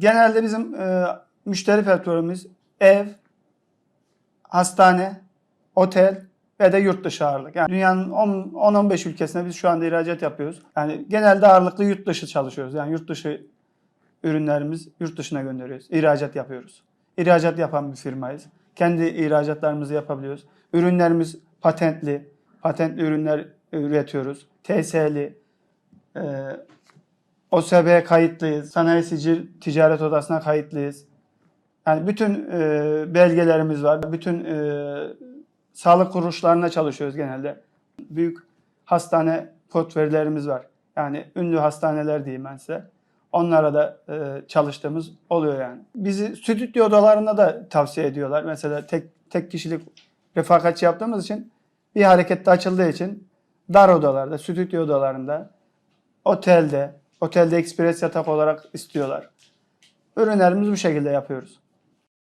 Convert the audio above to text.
genelde bizim e, müşteri portföyümüz ev, hastane, otel ve de yurt dışı ağırlık. Yani dünyanın 10 10-15 ülkesine biz şu anda ihracat yapıyoruz. Yani genelde ağırlıklı yurt dışı çalışıyoruz. Yani yurt dışı ürünlerimiz yurt dışına gönderiyoruz. İhracat yapıyoruz. İhracat yapan bir firmayız. Kendi ihracatlarımızı yapabiliyoruz. Ürünlerimiz patentli. Patentli ürünler üretiyoruz. TS'li. E, OSB kayıtlıyız. Sanayi Sicil Ticaret Odası'na kayıtlıyız. Yani bütün e, belgelerimiz var. Bütün e, sağlık kuruluşlarına çalışıyoruz genelde. Büyük hastane kod verilerimiz var. Yani ünlü hastaneler diyeyim ben size. Onlara da e, çalıştığımız oluyor yani. Bizi stüdyo odalarında da tavsiye ediyorlar. Mesela tek tek kişilik refakatçi yaptığımız için bir harekette açıldığı için dar odalarda, stüdyo odalarında, otelde, otelde ekspres yatak olarak istiyorlar. Ürünlerimizi bu şekilde yapıyoruz.